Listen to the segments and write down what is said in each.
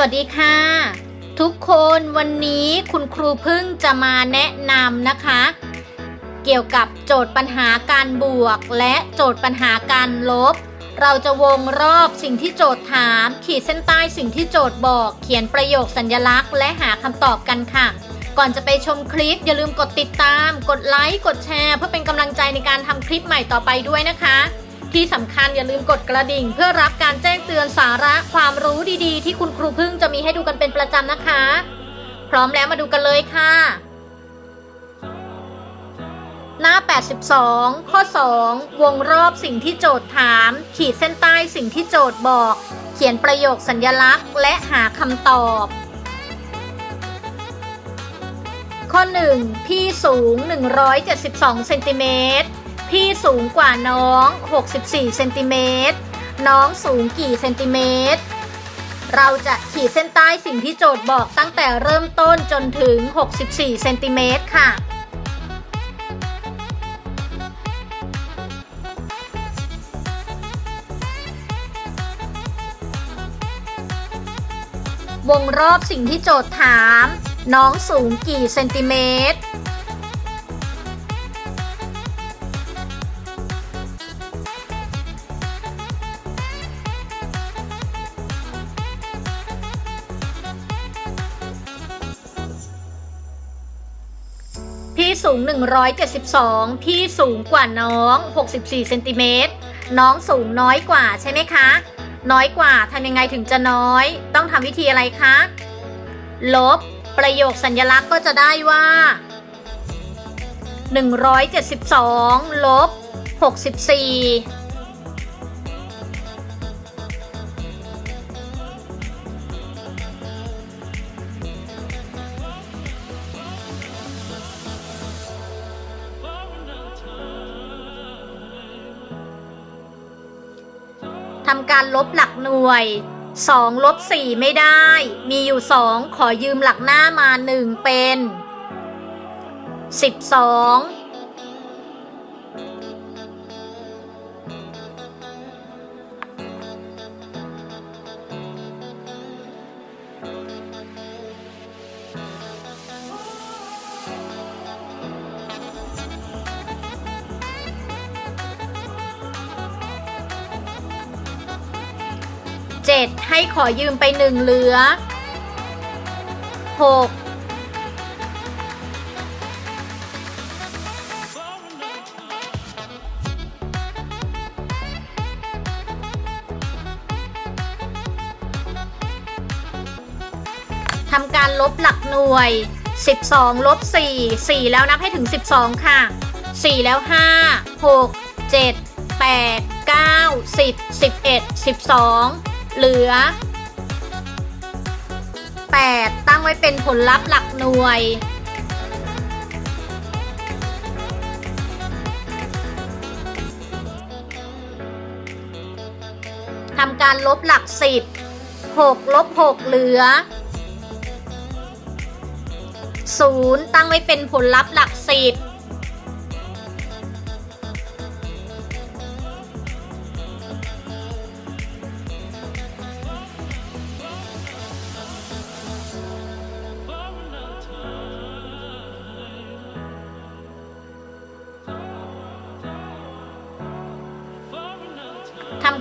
สวัสดีค่ะ ทุกคนวันนี้คุณครูพึ่งจะมาแนะนำนะคะ เกี่ยวกับโจทย์ปัญหาการบวก และโจทย์ปัญหาการลบ เราจะวงรอบสิ่งที่โจทย์ถาม ขีดเส้นใต้สิ่งที่โจทย์บอก เขียนประโยคสัญลักษณ์ และหาคำตอบกันค่ะ ก่อนจะไปชมคลิป อย่าลืมกดติดตาม กดไลค์กดแชร์ เพื่อเป็นกำลังใจในการทำคลิปใหม่ต่อไปด้วยนะคะ ที่สำคัญอย่าลืมกดกระดิ่ง เพื่อรับการแจ้งือนสาระความรู้ดีๆ ที่คุณครูพึ่งจะมีให้ดูกันเป็นประจำนะคะ พร้อมแล้วมาดูกันเลยค่ะ หน้า 82 ข้อ 2 วงรอบสิ่งที่โจทย์ถาม ขีดเส้นใต้สิ่งที่โจทย์บอก เขียนประโยคสัญลักษณ์ และหาคำตอบ ข้อ 1 พี่สูง 172เซนติเมตรพี่สูงกว่าน้อง 64เซนติเมตร น้องสูงกี่เซนติเมตร เราจะขีดเส้นใต้สิ่งที่โจทย์บอกตั้งแต่เริ่มต้นจนถึง 64 เซนติเมตรค่ะ วงรอบสิ่งที่โจทย์ถาม น้องสูงกี่เซนติเมตร สูง 172 พี่สูงกว่าน้อง 64เซนติเมตรน้องสูงน้อยกว่าใช่ไหมคะ น้อยกว่าทำยังไงถึงจะน้อย ต้องทำวิธีอะไรคะ ลบ ประโยคสัญลักษณ์ก็จะได้ว่า 172 ลบ 64 การลบหลักหน่วย 2 ลบ 4 ไม่ได้ มีอยู่ 2 ขอยืมหลักหน้ามา 1 เป็น 12 ให้ขอยืมไป1เหลือ6ทำการลบหลักหน่วย 12 ลบ 4 4 แล้วนับให้ถึง 12 ค่ะ 4 แล้ว 5 6 7 8 9 10 11 12 เหลือ 8 ตั้งไว้เป็นผลลัพธ์หลักหน่วย ทำการลบหลัก 10 6 ลบ 6 เหลือ 0 ตั้งไว้เป็นผลลัพธ์หลัก 10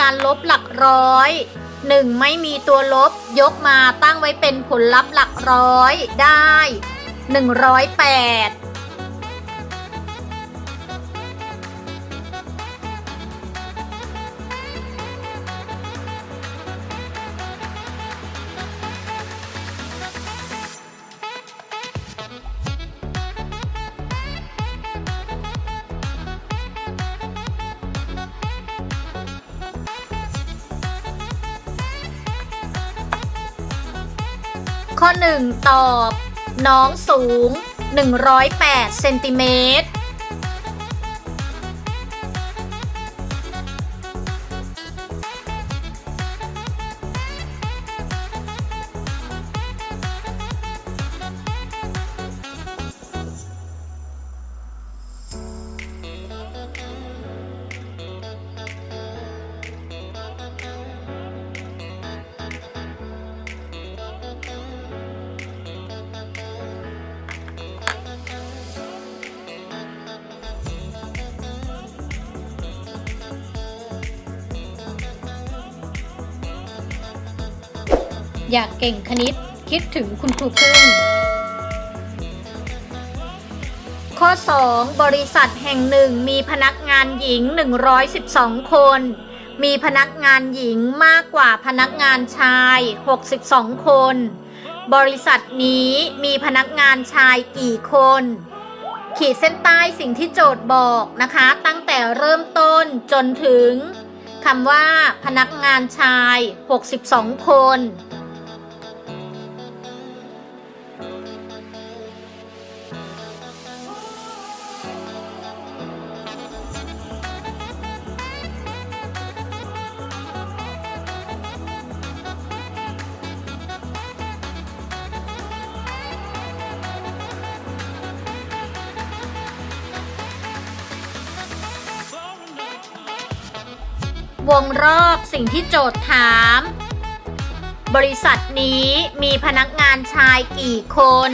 การลบหลักร้อย 1. ไม่มีตัวลบ ยกมาตั้งไว้เป็นผลลัพธ์หลักร้อยได้ 108 ข้อ 1 ตอบ น้องสูง 108เซนติเมตร อยากเก่งคณิต คิดถึงคุณครูพึ่ง ข้อ 2 บริษัทแห่งหนึ่งมีพนักงานหญิง 112 คน มีพนักงานหญิงมากกว่าพนักงานชาย 62 คน บริษัทนี้มีพนักงานชายกี่คน ขีดเส้นใต้สิ่งที่โจทย์บอกนะคะ ตั้งแต่เริ่มต้นจนถึงคำว่าพนักงานชาย 62 คน วงรอบสิ่งที่โจทย์ถาม บริษัทนี้มีพนักงานชายกี่คน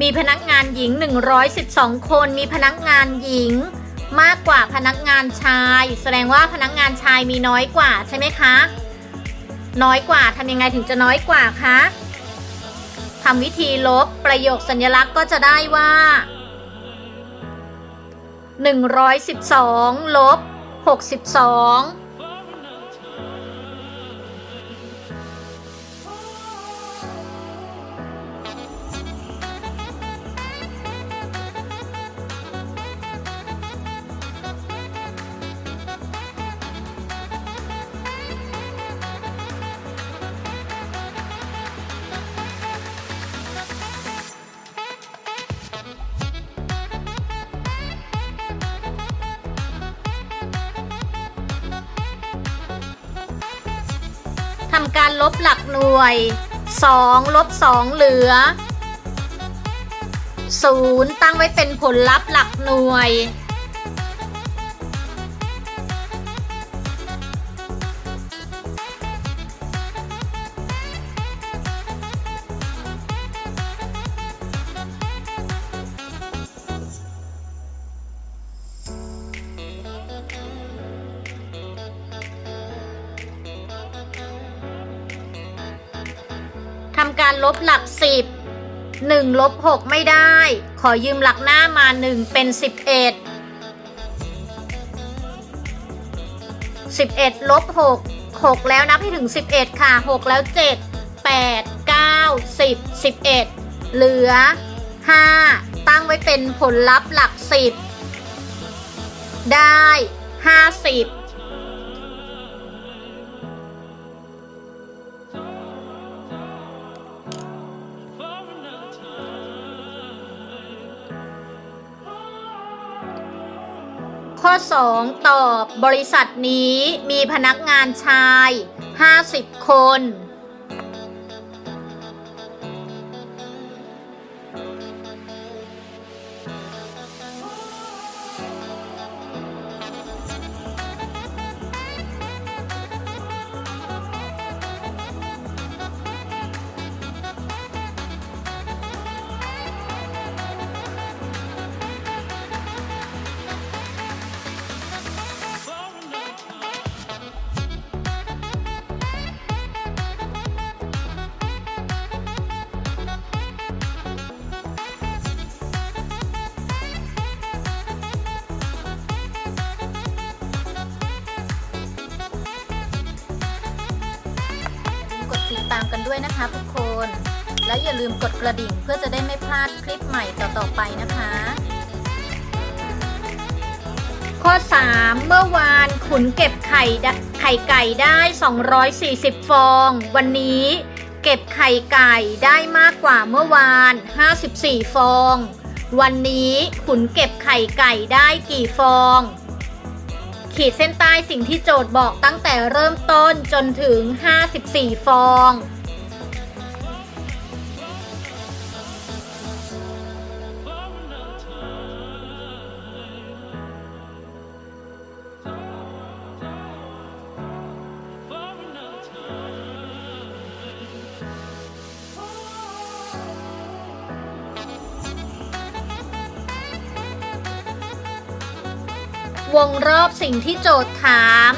มีพนักงานหญิง 112 คน มีพนักงานหญิง มากกว่าพนักงานชาย แสดงว่าพนักงานชายมีน้อยกว่าใช่ไหมคะ น้อยกว่าทำยังไงถึงจะน้อยกว่าคะทำวิธีลบประโยคสัญลักษณ์ก็จะได้ว่า 112 ลบ 62 ทำการลบหลักหน่วย 2 ลบ 2 เหลือ 0 ตั้งไว้เป็นผลลัพธ์หลักหน่วย 1ลบ6ไม่ได้ ขอยืมหลักหน้ามา 1 เป็น 11 11ลบ6 6 แล้วนับให้ถึง 11 ค่ะ 6 แล้ว 7 8 9 10 11 เหลือ 5 ตั้งไว้เป็นผลลัพธ์หลัก 10 ได้ 50 ข้อ 2 ตอบบริษัทนี้มีพนักงานชาย 50 คน ตามกันด้วยนะคะทุกคน และอย่าลืมกดกระดิ่งเพื่อจะได้ไม่พลาดคลิปใหม่ต่อๆไปนะคะ ข้อ 3 เมื่อวานขุนเก็บไข่ดไข่ไก่ได้ 240 ฟอง วันนี้เก็บไข่ไก่ได้มากกว่าเมื่อวาน 54 ฟอง วันนี้ขุนเก็บไข่ไก่ได้กี่ฟอง ขีดเส้นใต้สิ่งที่โจทย์บอกตั้งแต่เริ่มต้นจนถึง 54 ฟอง วงรอบสิ่งที่โจทย์ถาม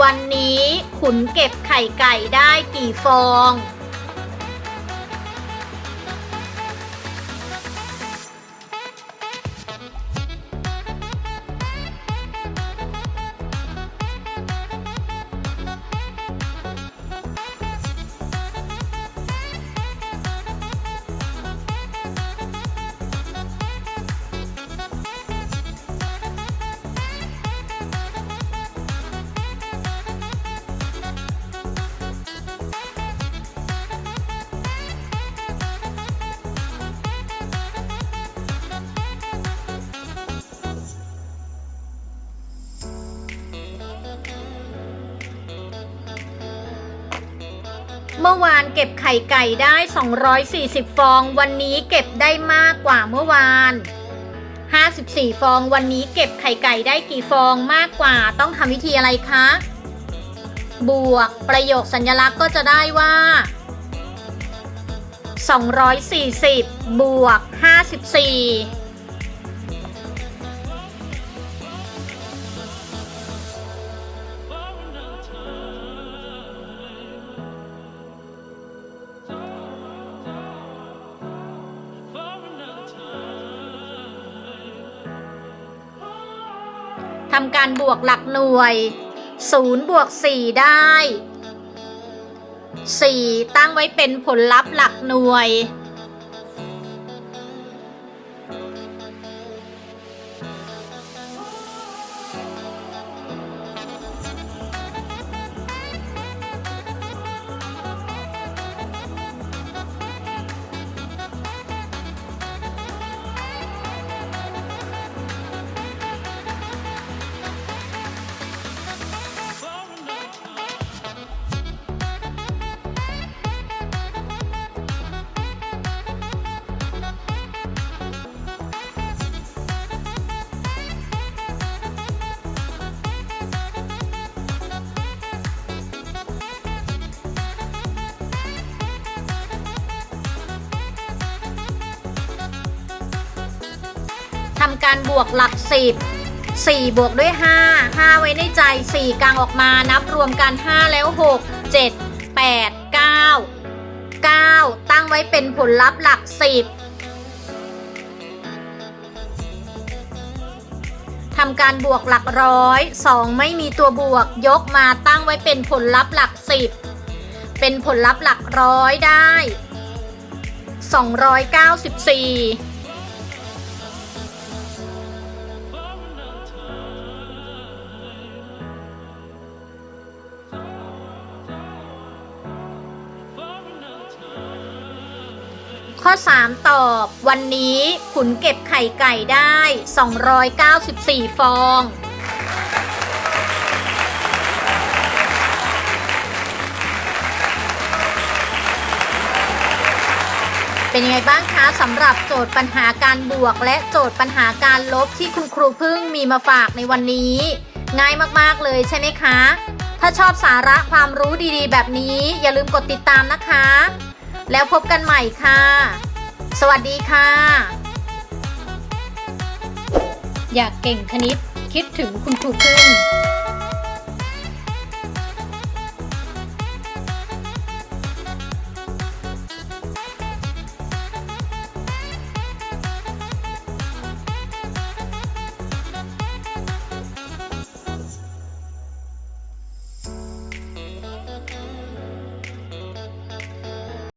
วันนี้ขุนเก็บไข่ไก่ได้กี่ฟอง มื่อวานเก็บไข่ไก่ได้ 240 ฟอง วันนี้เก็บได้มากกว่าเมื่อวาน 54 ฟอง วันนี้เก็บไข่ไก่ได้กี่ฟองมากกว่า ต้องทำวิธีอะไรคะ บวกประโยคสัญลักษณ์ก็จะได้ว่า 240 บวก 54 ทำการบวกหลักหน่วย 0 บวก 4 ได้ 4 ตั้งไว้เป็นผลลัพธ์หลักหน่วย การบวกหลัก10 4บวกด้วย 5 5 ไว้ในใจ 4 กลางออกมานับรวมกัน 5 แล้ว 6 7 8 9 9 ตั้งไว้เป็นผลลัพธ์หลัก 10ทำการบวกหลักร้อย 2 ไม่มีตัวบวกยกมาตั้งไว้เป็นผลลัพธ์หลัก 10 เป็นผลลัพธ์หลักร้อยได้ 294 ข้อ 3 ตอบ วันนี้ขุนเก็บไข่ไก่ได้ 294 ฟอง เป็นยังไงบ้างคะสำหรับโจทย์ปัญหาการบวก และโจทย์ปัญหาการลบที่คุณครูพึ่งมีมาฝากในวันนี้ ง่ายมากๆเลยใช่ไหมคะ ถ้าชอบสาระความรู้ดีๆ แบบนี้อย่าลืมกดติดตามนะคะ แล้วพบกันใหม่ค่ะ สวัสดีค่ะ อยากเก่งคณิตคิดถึงคุณครูพึ่ง